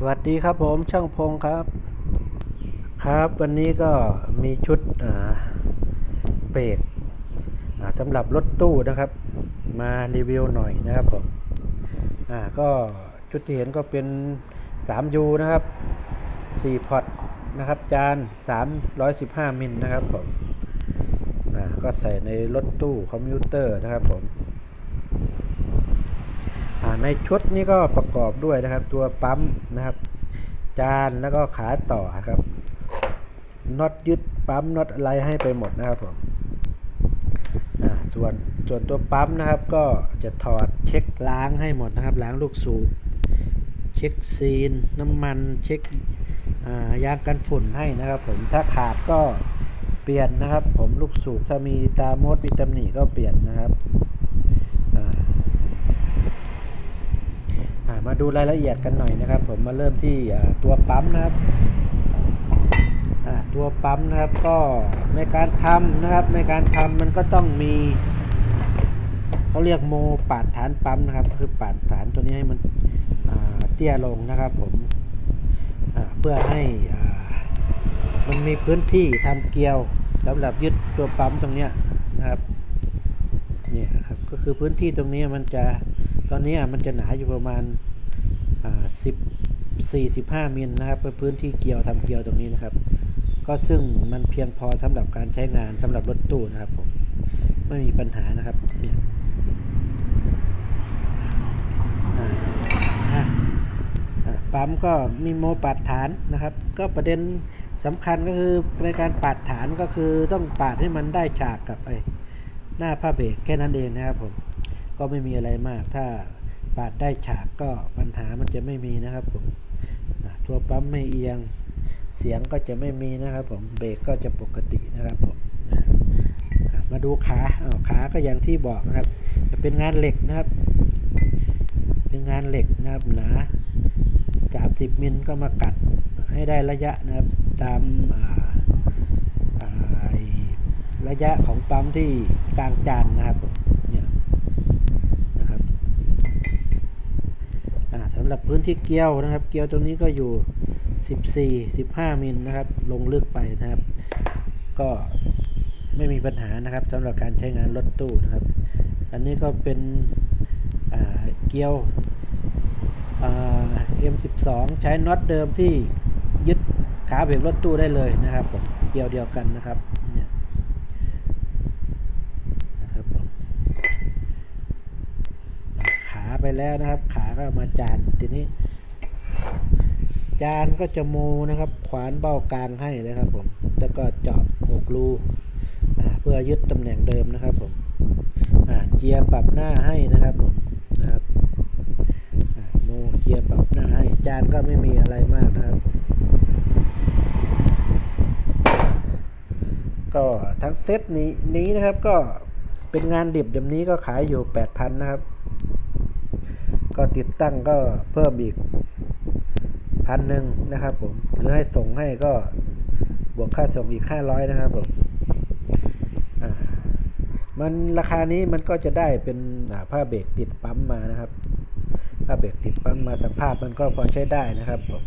สวัสดีครับผมช่างพงครับ ครับวันนี้ก็มีชุดอ่าเบรกสำหรับรถตู้นะครับ มารีวิวหน่อยนะครับผมอ่าก็ชุดที่เห็นก็เป็น 3U นะครับ 4 พอตนะครับ จาน 315 มิลนะครับผมอ่าก็ใส่ในรถตู้คอมพิวเตอร์นะครับผม ในชุดนี้ก็ประกอบด้วยนะครับ ตัวปั๊มนะครับ จานแล้วก็ขาต่อครับน็อตยึดปั๊มน็อตอะไรให้ไปหมดนะครับผมส่วนส่วนตัวปั๊มนะครับ ก็จะถอดเช็คล้างให้หมดนะครับ ล้างลูกสูบเช็คซีน น้ำมันเช็คยางกันฝุ่นให้นะครับ ผมถ้าขาดก็เปลี่ยนนะครับ ผมลูกสูบถ้ามีตามดมีตำหนิก็เปลี่ยนนะครับอ่า อ่า มาดูรายละเอียดกันหน่อยนะครับ ผมมาเริ่มที่ตัวปั๊มนะครับตัวปั๊มนะครับก็ในการทำนะครับ ในการทำมันก็ต้องมีเขาเรียกโมปาดฐานปั๊มนะครับ คือปาดฐานตัวนี้ให้มันเตี้ยลงนะครับ ผมเพื่อให้อ่ามันมีพื้นที่ทำเกลียวสำหรับยึดตัวปั๊มตรงนี้นะครับเนี่ยครับก็คือพื้นที่ตรงนี้มันจะ ตอนนี้มันจะหนาอยู่ประมาณสิบสี่สิบห้ามิลนะครับเป็นพื้นที่เกี่ยวทำเกี่ยวตรงนี้นะครับ ก็ซึ่งมันเพียงพอสำหรับการใช้งานสำหรับรถตู้นะครับผมไม่มีปัญหานะครับเนี่ยปั๊มก็มีโมปาดฐานนะครับ ก็ประเด็นสำคัญก็คือในการปาดฐานก็คือต้องปาดให้มันได้ฉากกับไอ้หน้าผ้าเบรกแค่นั้นเองนะครับผม ก็ไม่มีอะไรมาก ถ้าปาดได้ฉากก็ปัญหามันจะไม่มีนะครับผมอะตัวปั๊มไม่เอียง เสียงก็จะไม่มีนะครับผม เบรกก็จะปกตินะครับผมมาดูขาอ้าวขาก็อย่างที่บอกนะครับ จะเป็นงานเหล็กนะครับ เป็นงานเหล็กนะครับหนา30มิลก็มากัดให้ได้ระยะนะครับตามาาระยะของปั๊มที่กลางจานนะครับเนี่ยนะครับอ่าสำหรับพื้นที่เกลียวนะครับ เกลียวตรงนี้ก็อยู่ 14 15 มิลนะครับ ลงลึกไปนะครับ ก็ไม่มีปัญหานะครับสำหรับการใช้งานรถตู้นะครับ อันนี้ก็เป็นเกลียวอ่า M12 ใช้น็อตเดิมที่ยึดขาเบรกรถตู้ได้เลยนะครับผมเกลียวเดียวกันนะครับเนี่ยนะครับผมขา ไปแล้วนะครับ ขาก็มาจานทีนี้ จานก็จะโมนะครับ ขวานเบ้ากลางให้นะครับผม แล้วก็เจาะหกรูเพื่อยึดตำแหน่งเดิมนะครับผมเกียร์ปรับหน้าให้นะครับผมนะครับโมเกียร์ปรับหน้าให้ จานก็ไม่มีอะไรมากนะครับ ก็ทั้งเซตนี้นี้นะครับก็เป็นงานดิบแบบนี้ก็ขายอยู่ 8,000 นะครับ ก็ติดตั้งก็เพิ่มอีกพันหนึ่งนะครับผมหรือให้ส่งให้ก็บวกค่าส่งอีก500นะครับผมมันราคานี้มันก็จะได้เป็นผ้าเบรกติดปั๊มมานะครับผ้าเบรกติดปั๊มมาสภาพมันก็พอใช้ได้นะครับผม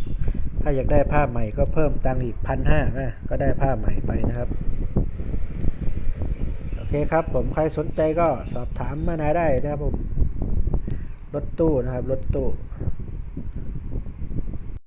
ถ้าอยากได้ผ้าใหม่ก็เพิ่มตังค์อีกพันห้าก็ได้ผ้าใหม่ไปนะครับโอเคครับผมใครสนใจก็สอบถามมานาได้นะครับผม รถตู้นะครับ รถตู้